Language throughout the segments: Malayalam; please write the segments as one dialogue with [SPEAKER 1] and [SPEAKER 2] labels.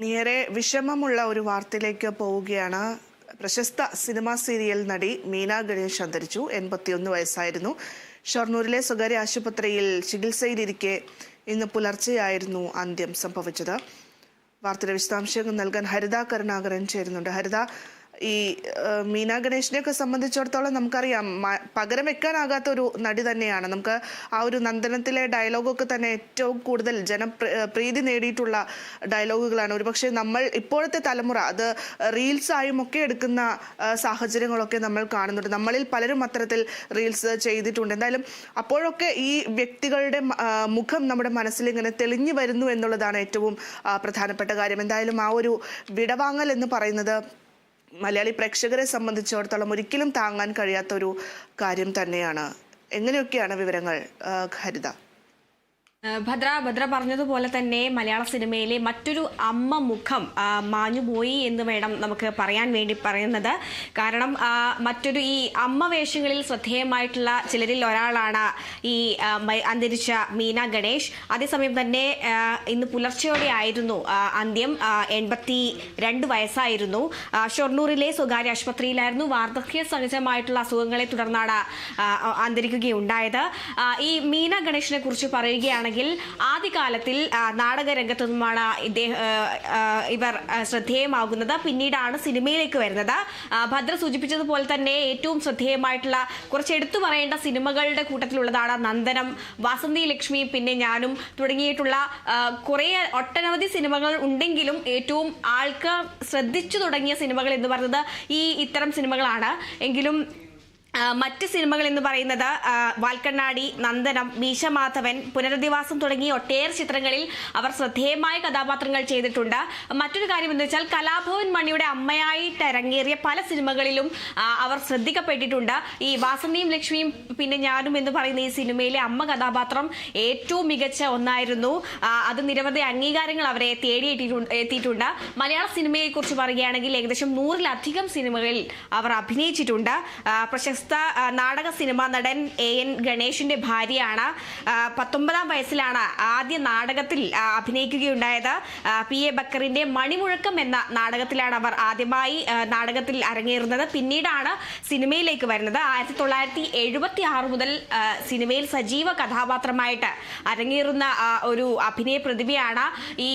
[SPEAKER 1] നേരെ വിഷമമുള്ള ഒരു വാർത്തയിലേക്ക് പോവുകയാണ്. പ്രശസ്ത സിനിമാ സീരിയൽ നടി മീന ഗണേഷ് അന്തരിച്ചു. എൺപത്തിയൊന്ന് വയസ്സായിരുന്നു. ഷൊർണൂരിലെ സ്വകാര്യ ആശുപത്രിയിൽ ചികിത്സയിലിരിക്കെ ഇന്ന് പുലർച്ചെയായിരുന്നു അന്ത്യം സംഭവിച്ചത്. വാർത്തയുടെ വിശദാംശങ്ങൾ നൽകാൻ ഹരിത കരുണാകരൻ ചേരുന്നുണ്ട്. ഹരിത ഈ മീനാ ഗണേഷിനെയൊക്കെ സംബന്ധിച്ചിടത്തോളം നമുക്കറിയാം പകരം വെക്കാനാകാത്ത ഒരു നടി തന്നെയാണ്. നമുക്ക് ആ ഒരു നന്ദനത്തിലെ ഡയലോഗൊക്കെ തന്നെ ഏറ്റവും കൂടുതൽ ജനപ്രീതി നേടിയിട്ടുള്ള ഡയലോഗുകളാണ്. ഒരുപക്ഷെ നമ്മൾ ഇപ്പോഴത്തെ തലമുറ അത് റീൽസായും ഒക്കെ എടുക്കുന്ന സാഹചര്യങ്ങളൊക്കെ നമ്മൾ കാണുന്നുണ്ട്. നമ്മളിൽ പലരും അത്തരത്തിൽ റീൽസ് ചെയ്തിട്ടുണ്ട്. എന്തായാലും അപ്പോഴൊക്കെ ഈ വ്യക്തികളുടെ മുഖം നമ്മുടെ മനസ്സിൽ ഇങ്ങനെ തെളിഞ്ഞു വരുന്നു എന്നുള്ളതാണ് ഏറ്റവും പ്രധാനപ്പെട്ട കാര്യം. എന്തായാലും ആ ഒരു വിടവാങ്ങൽ എന്ന് പറയുന്നത് മലയാളി പ്രേക്ഷകരെ സംബന്ധിച്ചിടത്തോളം ഒരിക്കലും താങ്ങാൻ കഴിയാത്ത ഒരു കാര്യം തന്നെയാണ്. എങ്ങനെയൊക്കെയാണ് വിവരങ്ങൾ ഹരിത?
[SPEAKER 2] ഭദ്ര ഭദ്ര പറഞ്ഞതുപോലെ തന്നെ മലയാള സിനിമയിലെ മറ്റൊരു അമ്മ മുഖം മാഞ്ഞുപോയി എന്ന് വേണം നമുക്ക് പറയാൻ വേണ്ടി പറയുന്നത്. കാരണം മറ്റൊരു ഈ അമ്മ വേഷങ്ങളിൽ ശ്രദ്ധേയമായിട്ടുള്ള ചിലരിൽ ഒരാളാണ് ഈ അന്തരിച്ച മീന ഗണേഷ്. അതേസമയം തന്നെ ഇന്ന് പുലർച്ചെയോടെ ആയിരുന്നു അന്ത്യം എൺപത്തി രണ്ട് വയസ്സായിരുന്നു. ഷൊർണൂറിലെ സ്വകാര്യ ആശുപത്രിയിലായിരുന്നു വാർദ്ധക്യ സഹജമായിട്ടുള്ള അസുഖങ്ങളെ തുടർന്നാണ് അന്തരിക്കുകയുണ്ടായത്. ഈ മീന ഗണേഷിനെ കുറിച്ച് പറയുകയാണെങ്കിൽ ആദ്യകാലത്തിൽ നാടകരംഗത്തു നിന്നുമാണ് ഇദ്ദേഹം ഇവർ ശ്രദ്ധേയമാകുന്നത്. പിന്നീടാണ് സിനിമയിലേക്ക് വരുന്നത്. ഭദ്ര സൂചിപ്പിച്ചതുപോലെ തന്നെ ഏറ്റവും ശ്രദ്ധേയമായിട്ടുള്ള കുറച്ച് എടുത്തു പറയേണ്ട സിനിമകളുടെ കൂട്ടത്തിലുള്ളതാണ് നന്ദനം വാസന്തി ലക്ഷ്മി പിന്നെ ഞാനും തുടങ്ങിയിട്ടുള്ള കുറേ ഒട്ടനവധി സിനിമകൾ ഉണ്ടെങ്കിലും ഏറ്റവും ആൾക്കാർ ശ്രദ്ധിച്ചു തുടങ്ങിയ സിനിമകൾ എന്ന് പറയുന്നത് ഈ ഇത്തരം സിനിമകളാണ്. എങ്കിലും മറ്റ് സിനിമകൾ എന്ന് പറയുന്നത് വാൽക്കണ്ണാടി നന്ദനം മീശമാധവൻ പുനരധിവാസം തുടങ്ങി ഒട്ടേറെ ചിത്രങ്ങളിൽ അവർ ശ്രദ്ധേയമായ കഥാപാത്രങ്ങൾ ചെയ്തിട്ടുണ്ട്. മറ്റൊരു കാര്യം എന്ന് വെച്ചാൽ കലാഭവൻ മണിയുടെ അമ്മയായിട്ട് ഇറങ്ങേറിയ പല സിനിമകളിലും അവർ ശ്രദ്ധിക്കപ്പെട്ടിട്ടുണ്ട്. ഈ വാസന്തിയും ലക്ഷ്മിയും പിന്നെ ഞാനും എന്ന് പറയുന്ന ഈ സിനിമയിലെ അമ്മ കഥാപാത്രം ഏറ്റവും മികച്ച ഒന്നായിരുന്നു. അത് നിരവധി അംഗീകാരങ്ങൾ അവരെ തേടി എത്തിയിട്ടുണ്ട്. മലയാള സിനിമയെക്കുറിച്ച് പറയുകയാണെങ്കിൽ ഏകദേശം നൂറിലധികം സിനിമകളിൽ അവർ അഭിനയിച്ചിട്ടുണ്ട്. ആ, പ്രശസ്ത നാടക സിനിമാ നടൻ എ എൻ ഗണേഷിന്റെ ഭാര്യയാണ്. പത്തൊമ്പതാം വയസ്സിലാണ് ആദ്യ നാടകത്തിൽ അഭിനയിക്കുകയുണ്ടായത്. പി എ ബക്കറിന്റെ മണിമുഴക്കം എന്ന നാടകത്തിലാണ് അവർ ആദ്യമായി നാടകത്തിൽ അരങ്ങേറുന്നത്. പിന്നീടാണ് സിനിമയിലേക്ക് വരുന്നത്. ആയിരത്തി തൊള്ളായിരത്തി എഴുപത്തി ആറ് മുതൽ സിനിമയിൽ സജീവ കഥാപാത്രമായിട്ട് അരങ്ങേറുന്ന ഒരു അഭിനയ പ്രതിഭയാണ് ഈ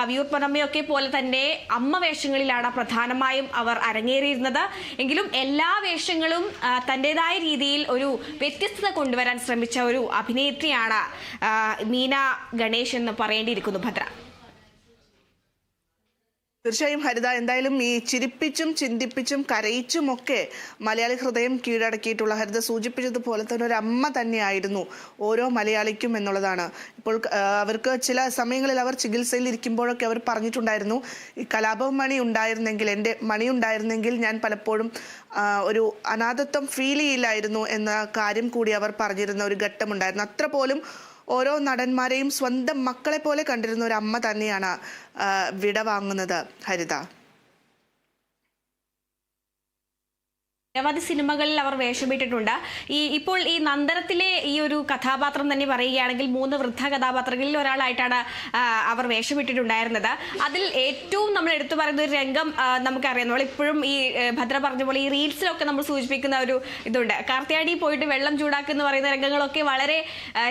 [SPEAKER 2] കവിയൂർ പൊന്നമ്മയൊക്കെ പോലെ തന്നെ അമ്മ വേഷങ്ങളിലാണ് പ്രധാനമായും അവർ അരങ്ങേറിയിരുന്നത്. എങ്കിലും എല്ലാ വേഷങ്ങളും ആ, തന്റേതായ രീതിയിൽ ഒരു വ്യത്യസ്തത കൊണ്ടുവരാൻ ശ്രമിച്ച ഒരു അഭിനേത്രിയാണ് മീന ഗണേഷ് എന്ന് പറയേണ്ടിയിരിക്കുന്നു ഭദ്ര.
[SPEAKER 1] തീർച്ചയായും ഹരിത എന്തായാലും ഈ ചിരിപ്പിച്ചും ചിന്തിപ്പിച്ചും കരയിച്ചും ഒക്കെ മലയാളി ഹൃദയം കീഴടക്കിയിട്ടുള്ള ഹരിത സൂചിപ്പിച്ചതുപോലെ തന്നെ ഒരു അമ്മ തന്നെയായിരുന്നു ഓരോ മലയാളിക്കും എന്നുള്ളതാണ്. ഇപ്പോൾ അവർക്ക് ചില സമയങ്ങളിൽ അവർ ചികിത്സയിൽ ഇരിക്കുമ്പോഴൊക്കെ അവർ പറഞ്ഞിട്ടുണ്ടായിരുന്നു ഈ കലാപം മണി ഉണ്ടായിരുന്നെങ്കിൽ എന്റെ മണി ഉണ്ടായിരുന്നെങ്കിൽ ഞാൻ പലപ്പോഴും ഒരു അനാഥത്വം ഫീൽ ചെയ്യില്ലായിരുന്നു എന്ന കാര്യം കൂടി അവർ പറഞ്ഞിരുന്ന ഒരു ഘട്ടമുണ്ടായിരുന്നു. അത്ര പോലും ഓരോ നടന്മാരെയും സ്വന്തം മക്കളെ പോലെ കണ്ടിരുന്ന ഒരു അമ്മ തന്നെയാണ് വിടവാങ്ങുന്നത്. വിട വാങ്ങുന്നത് ഹരിത.
[SPEAKER 2] നിരവധി സിനിമകളിൽ അവർ വേഷമിട്ടിട്ടുണ്ട്. ഈ ഇപ്പോൾ ഈ നന്ദനത്തിലെ ഈ ഒരു കഥാപാത്രം തന്നെ പറയുകയാണെങ്കിൽ മൂന്ന് വൃദ്ധ കഥാപാത്രങ്ങളിൽ ഒരാളായിട്ടാണ് അവർ വേഷമിട്ടിട്ടുണ്ടായിരുന്നത്. അതിൽ ഏറ്റവും നമ്മൾ എടുത്തു പറയുന്ന ഒരു രംഗം നമുക്കറിയാം. നമ്മൾ ഇപ്പോഴും ഈ ഭദ്ര പറഞ്ഞ പോലെ ഈ റീൽസിലൊക്കെ നമ്മൾ സൂചിപ്പിക്കുന്ന ഒരു ഇതുണ്ട്. കാർത്തിയാടി പോയിട്ട് വെള്ളം ചൂടാക്കുന്ന പറയുന്ന രംഗങ്ങളൊക്കെ വളരെ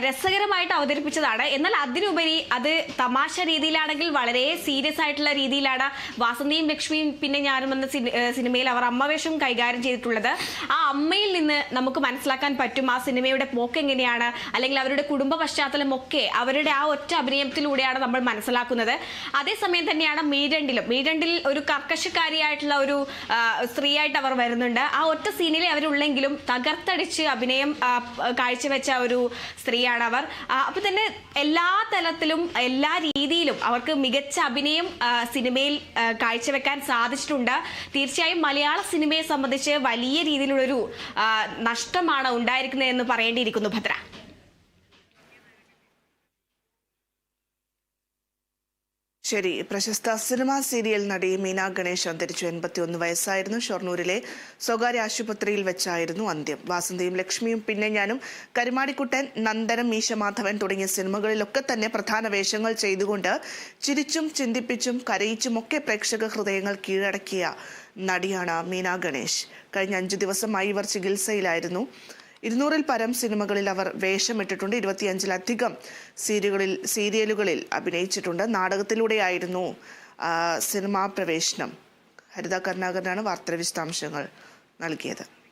[SPEAKER 2] രസകരമായിട്ട് അവതരിപ്പിച്ചതാണ്. എന്നാൽ അതിനുപരി അത് തമാശ രീതിയിലാണെങ്കിൽ വളരെ സീരിയസ് ആയിട്ടുള്ള രീതിയിലാണ് വാസന്തിയും ലക്ഷ്മിയും പിന്നെ ഞാനും എന്ന സിനിമയിൽ അവർ അമ്മവേഷം കൈകാര്യം ചെയ്തിട്ടുള്ളത്. ആ അമ്മയിൽ നിന്ന് നമുക്ക് മനസ്സിലാക്കാൻ പറ്റും ആ സിനിമയുടെ പോക്ക് എങ്ങനെയാണ് അല്ലെങ്കിൽ അവരുടെ കുടുംബ പശ്ചാത്തലം ഒക്കെ അവരുടെ ആ ഒറ്റ അഭിനയത്തിലൂടെയാണ് നമ്മൾ മനസ്സിലാക്കുന്നത്. അതേസമയം തന്നെയാണ് മീരണ്ടിലും. മീരണ്ടിൽ ഒരു കർക്കശക്കാരിയായിട്ടുള്ള ഒരു സ്ത്രീയായിട്ട് അവർ വരുന്നുണ്ട്. ആ ഒറ്റ സീനിലെ അവരുള്ളെങ്കിലും തകർത്തടിച്ച് അഭിനയം കാഴ്ചവെച്ച ഒരു സ്ത്രീയാണ് അവർ അപ്പൊ തന്നെ എല്ലാ തലത്തിലും എല്ലാ രീതിയിലും അവർക്ക് മികച്ച അഭിനയം സിനിമയിൽ കാഴ്ചവെക്കാൻ സാധിച്ചിട്ടുണ്ട്. തീർച്ചയായും മലയാള സിനിമയെ സംബന്ധിച്ച് വലിയ രീതിയിലുള്ളൊരു ആ, നഷ്ടമാണ് ഉണ്ടായിരിക്കുന്നത് എന്ന് പറയേണ്ടിയിരിക്കുന്നു ഭദ്ര.
[SPEAKER 1] ശരി പ്രശസ്ത സിനിമാ സീരിയൽ നടി മീന ഗണേഷ് അന്തരിച്ചു. എൺപത്തിയൊന്ന് വയസ്സായിരുന്നു ഷൊർണൂരിലെ സ്വകാര്യ ആശുപത്രിയിൽ വെച്ചായിരുന്നു അന്ത്യം. വാസന്തിയും ലക്ഷ്മിയും പിന്നെ ഞാനും കരുമാടിക്കുട്ടൻ നന്ദനം മീശമാധവൻ തുടങ്ങിയ സിനിമകളിലൊക്കെ തന്നെ പ്രധാന വേഷങ്ങൾ ചെയ്തുകൊണ്ട് ചിരിച്ചും ചിന്തിപ്പിച്ചും കരയിച്ചും ഒക്കെ പ്രേക്ഷക ഹൃദയങ്ങൾ കീഴടക്കിയ നടിയാണ് മീന ഗണേഷ്. കഴിഞ്ഞ അഞ്ചു ദിവസമായി ഇവർ ചികിത്സയിലായിരുന്നു. ഇരുന്നൂറിൽ പരം സിനിമകളിൽ അവർ വേഷമിട്ടിട്ടുണ്ട്. ഇരുപത്തിയഞ്ചിലധികം സീരിയലുകളിൽ സീരിയലുകളിൽ അഭിനയിച്ചിട്ടുണ്ട്. നാടകത്തിലൂടെയായിരുന്നു സിനിമാ പ്രവേശനം. ഹരിത കരുണാകരനാണ് വാർത്താ വിശദാംശങ്ങൾ നൽകിയത്.